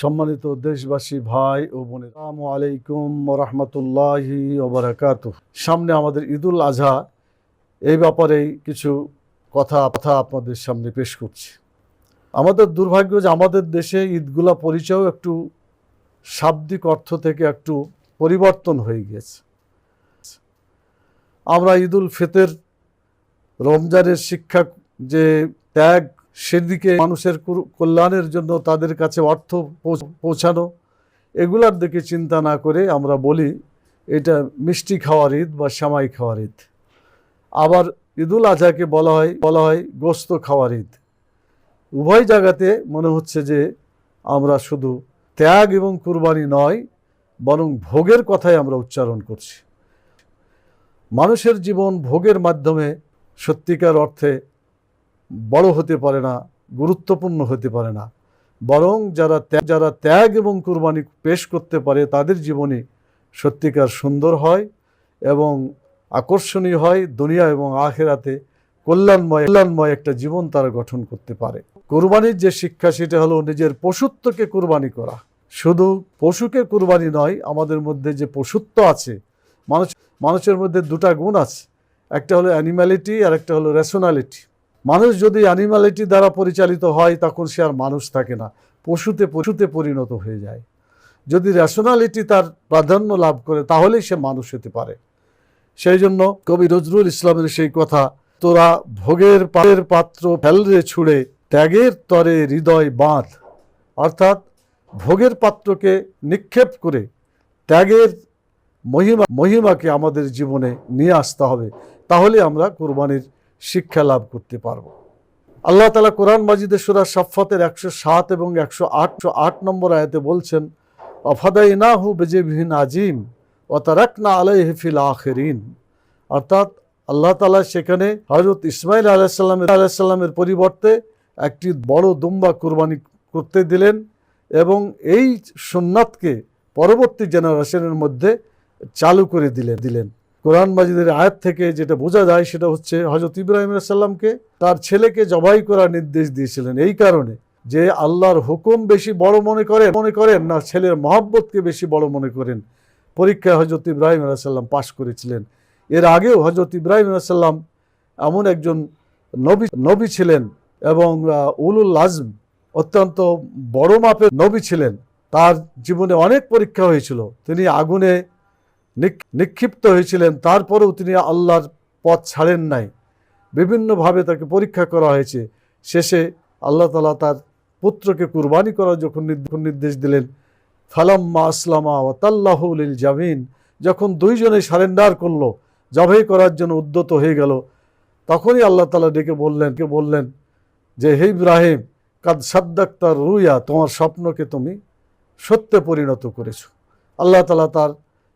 সম্মানিত দেশবাসী ভাই ও বোনের, আসসালামু আলাইকুম রহমতুল্লাহি ওবরাকাত সামনে আমাদের ঈদুল আজহা, এই ব্যাপারেই কিছু কথা কথা আপনাদের সামনে পেশ করছি। আমাদের দুর্ভাগ্য যে আমাদের দেশে ঈদগুলা পরিচয় একটু শাব্দিক অর্থ থেকে একটু পরিবর্তন হয়ে গিয়েছে। আমরা ঈদুল ফিতর, রমজানের শিক্ষা যে ত্যাগ সেদিকে মানুষের কল্যাণের জন্য তাদের কাছে অর্থ পৌঁছ- পৌঁছানো, এগুলার দিকে চিন্তা না করে আমরা বলি, এটা মিষ্টি খাওয়ার ঈদ বা সামাই খাওয়ার ঈদ। আবার ঈদুল আজহাকে বলা হয় বলা হয় গোস্ত খাওয়ার ঈদ। উভয় জায়গাতে মনে হচ্ছে যে আমরা শুধু ত্যাগ এবং কুরবানি নয়, বরং ভোগের কথাই আমরা উচ্চারণ করছি। মানুষের জীবন ভোগের মাধ্যমে সত্যিকার অর্থে বড় হতে পারে না, গুরুত্বপূর্ণ হতে পারে না। বরং যারা যারা ত্যাগ এবং কুরবানি পেশ করতে পারে, তাদের জীবনে সত্যিকার সুন্দর হয় এবং আকর্ষণীয় হয়, দুনিয়া এবং আখেরাতে কল্যাণময় কল্যাণময় একটা জীবন তারা গঠন করতে পারে। কুরবানির যে শিক্ষা, সেটা হলো নিজের পশুত্বকে কুরবানি করা। শুধু পশুকে কুরবানি নয়, আমাদের মধ্যে যে পশুত্ব আছে, মানুষ, মানুষের মধ্যে দুটা গুণ আছে। একটা হলো অ্যানিম্যালিটি আর একটা হলো রেশনালিটি। মানুষ যদি অ্যানিমালিটি দ্বারা পরিচালিত হয়, তখন সে আর মানুষ থাকে না। পশুতে পশুতে পরিণত হয়ে যায়। যদি রেশনালিটি তার প্রাধান্য লাভ করে, তাহলেই সে মানুষ হতে পারে। সেই জন্য কবি নজরুল ইসলামের সেই কথা, তোরা ভোগের পায়ের পাত্র ফেলরে ছুঁড়ে, ত্যাগের তরে হৃদয় বাঁধ। অর্থাৎ ভোগের পাত্রকে নিক্ষেপ করে, ত্যাগের মহিমা, মহিমাকে আমাদের জীবনে নিয়ে আসতে হবে। তাহলে আমরা কোরবানির শিক্ষা লাভ করতে পারব। আল্লাহ তালা কোরআন মাজিদের সুরা সাফাতের একশো সাত এবং একশো আটশো আট নম্বর আয়াতে বলছেন অফাদাই না হু বেজেবিহীন আজিম ও তারাক না আলাই হেফিল আখেরিন। অর্থাৎ আল্লাহ তালা সেখানে হজরত ইসমাইল আলাইসাল্লামের আলাইসাল্লামের পরিবর্তে একটি বড় দুম্বা কুরবানি করতে দিলেন এবং এই সুন্নাতকে পরবর্তী জেনারেশনের মধ্যে চালু করে দিলেন দিলেন। কোরআন মাজিদের আয়াত থেকে যেটা বোঝা যায় সেটা হচ্ছে হজরত ইব্রাহিম সাল্লামকে তার ছেলেকে জবাই করার নির্দেশ দিয়েছিলেন। এই কারণে যে আল্লাহর হুকুম বেশি বড় মনে করেন মনে করেন না, ছেলের মহব্বতকে বেশি বড় মনে করেন, পরীক্ষায় হজরত ইব্রাহিম সাল্লাম পাশ করেছিলেন। এর আগেও হজরত ইব্রাহিম সাল্লাম এমন একজন নবী নবী ছিলেন এবং উলুল আজম অত্যন্ত বড় মাপের নবী ছিলেন। তার জীবনে অনেক পরীক্ষা হয়েছিল। তিনি আগুনে নিক্ষিপ্ত হয়েছিলেন। তারপরেও তিনি আল্লাহর পথ ছাড়েন নাই। বিভিন্নভাবে তাকে পরীক্ষা করা হয়েছে। শেষে আল্লাহ তালা তার পুত্রকে কুরবানি করার যখন নির্দ- নির্দেশ দিলেন, ফালাম্মা আসলামা ও তাল্লাহুল জামিন, যখন দুইজনে সারেন্ডার করল জবাই করার জন্য উদ্যত হয়ে গেল, তখনই আল্লাহ তালা ডেকে বললেন কে বললেন যে, হে ইব্রাহিম, কাদ সাদ্দাক্তার রুইয়া, তোমার স্বপ্নকে তুমি সত্যে পরিণত করেছ। আল্লাহ তালা তার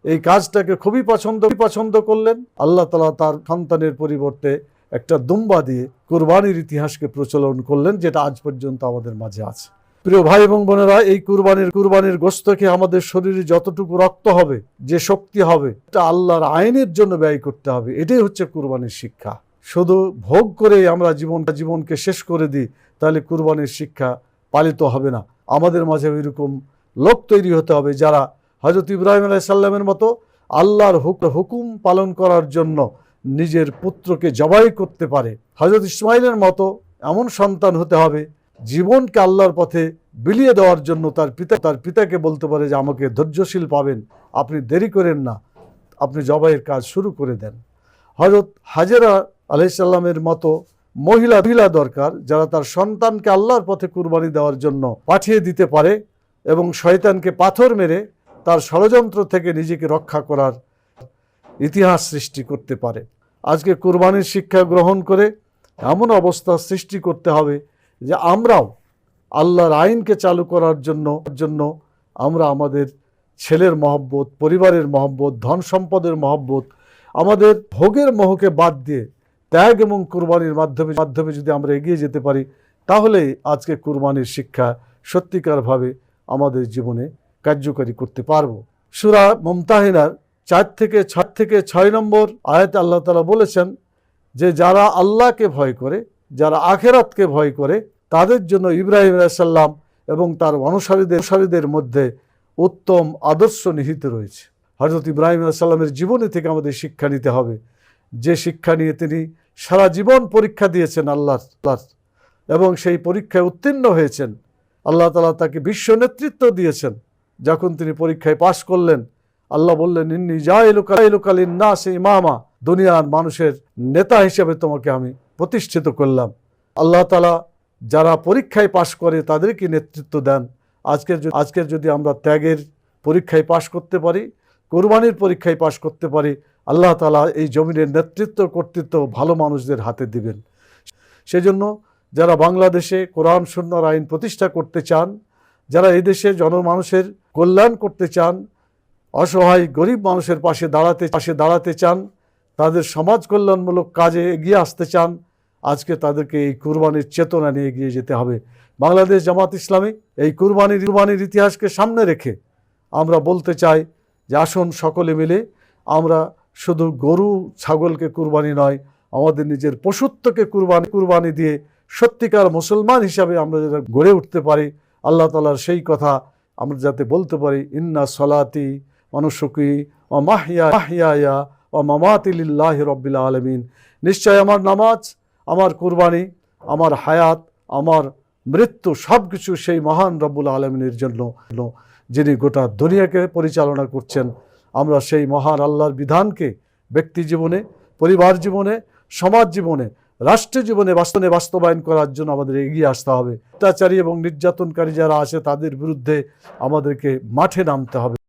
এই কাজটাকে খুবই পছন্দ পছন্দ করলেন। আল্লাহ তালা তার সন্তানের পরিবর্তে একটা দুম্বা দিয়ে কুরবানির ইতিহাসকে প্রচলন করলেন, যেটা আজ পর্যন্ত আমাদের মাঝে আছে। প্রিয় ভাই এবং বোনেরা, এই কুরবানির কুরবানির গোস্তকে আমাদের শরীরে যতটুকু রক্ত হবে, যে শক্তি হবে, এটা আল্লাহর আইনের জন্য ব্যয় করতে হবে। এটাই হচ্ছে কুরবানির শিক্ষা। শুধু ভোগ করে আমরা জীবনটা জীবনকে শেষ করে দিই, তাহলে কুরবানির শিক্ষা পালিত হবে না। আমাদের মাঝে এরকম লোক তৈরি হতে হবে যারা হজরত ইব্রাহিম আলাইসাল্লামের মতো আল্লাহর হুক- হুকুম পালন করার জন্য নিজের পুত্রকে জবাই করতে পারে। হজরত ইসমাইলের মতো এমন সন্তান হতে হবে, জীবনকে আল্লাহর পথে বিলিয়ে দেওয়ার জন্য তার পিতা তার পিতাকে বলতে পারে যে, আমাকে ধৈর্যশীল পাবেন, আপনি দেরি করেন না, আপনি জবাইয়ের কাজ শুরু করে দেন। হজরত হাজেরা আলাইসাল্লামের মতো মহিলা মহিলা দরকার, যারা তার সন্তানকে আল্লাহর পথে কুরবানি দেওয়ার জন্য পাঠিয়ে দিতে পারে এবং শয়তানকে পাথর মেরে তার ষড়যন্ত্র থেকে নিজেকে রক্ষা করার ইতিহাস সৃষ্টি করতে পারে। আজকে কুরবানির শিক্ষা গ্রহণ করে এমন অবস্থা সৃষ্টি করতে হবে যে আমরাও আল্লাহর আইনকে চালু করার জন্য জন্য আমরা আমাদের ছেলের মহব্বত, পরিবারের মহব্বত, ধন সম্পদের মহব্বত, আমাদের ভোগের মোহকে বাদ দিয়ে ত্যাগ এবং কুরবানির মাধ্যমে মাধ্যমে যদি আমরা এগিয়ে যেতে পারি তাহলে আজকে কুরবানির শিক্ষা সত্যিকারভাবে আমাদের জীবনে কার্যকারী করতে পারব। সুরা মমতাহিনার চার থেকে ছয় থেকে ছয় নম্বর আয়াতে আল্লাহ তালা বলেছেন যে, যারা আল্লাহকে ভয় করে, যারা আখেরাতকে ভয় করে, তাদের জন্য ইব্রাহিম আলাইসাল্লাম এবং তার অনুসারীদের অনুসারীদের মধ্যে উত্তম আদর্শ নিহিত রয়েছে। হজরত ইব্রাহিম সাল্লামের জীবনী থেকে আমাদের শিক্ষা নিতে হবে। যে শিক্ষা নিয়ে তিনি সারা জীবন পরীক্ষা দিয়েছেন আল্লাহ এবং সেই পরীক্ষায় উত্তীর্ণ হয়েছেন। আল্লাহ তালা তাকে বিশ্ব নেতৃত্ব দিয়েছেন। যখন তিনি পরীক্ষায় পাশ করলেন, আল্লাহ বললেন, ইন্নি জাইলুকালিন না সে ইমামা। দুনিয়ার মানুষের নেতা হিসেবে তোমাকে আমি প্রতিষ্ঠিত করলাম। আল্লাহ তালা যারা পরীক্ষায় পাশ করে তাদেরকে নেতৃত্ব দেন। আজকের আজকের যদি আমরা ত্যাগের পরীক্ষায় পাশ করতে পারি, কোরবানির পরীক্ষায় পাশ করতে পারি, আল্লাহ তালা এই জমিনের নেতৃত্ব, কর্তৃত্ব ভালো মানুষদের হাতে দিবেন। সেজন্য যারা বাংলাদেশে কোরআন, সুন্নার আইন প্রতিষ্ঠা করতে চান যারা এই দেশে জনমানুষের কল্যাণ করতে চান, অসহায় গরিব মানুষের পাশে দাঁড়াতে পাশে দাঁড়াতে চান, তাদের সমাজ কল্যাণমূলক কাজে এগিয়ে আসতে চান, আজকে তাদেরকে এই কুরবানির চেতনা নিয়ে এগিয়ে যেতে হবে। বাংলাদেশ জামাত ইসলামী এই কুরবানির কুরবানির ইতিহাসকে সামনে রেখে আমরা বলতে চাই যে আসুন সকলে মিলে আমরা শুধু গরু, ছাগলকে কুরবানি নয়, আমাদের নিজের পশুত্বকে কুরবানি কুরবানি দিয়ে সত্যিকার মুসলমান হিসাবে আমরা যাতে গড়ে উঠতে পারি। আল্লাহ তালার সেই কথা আমরা যাতে বলতে পারি, ইন্না সলাতি মনুষ্যকি ও মাহিয়া মাহিয়া ও মামাতিল্লাহ রব্বিল আলমিন। নিশ্চয় আমার নামাজ, আমার কুরবানি, আমার হায়াত, আমার মৃত্যু সব কিছু সেই মহান রব্বুল আলমিনের জন্য। যিনি গোটা দুনিয়াকে পরিচালনা করছেন, আমরা সেই মহান আল্লাহর বিধানকে ব্যক্তি জীবনে, পরিবার জীবনে, সমাজ জীবনে রাষ্ট্র জীবনে বাস্তবে বাস্তবায়ন করার জন্য আমাদের এগিয়ে আসতে হবে। অত্যাচারী এবং নির্যাতনকারী যারা আছে, তাদের বিরুদ্ধে আমাদেরকে মাঠে নামতে হবে।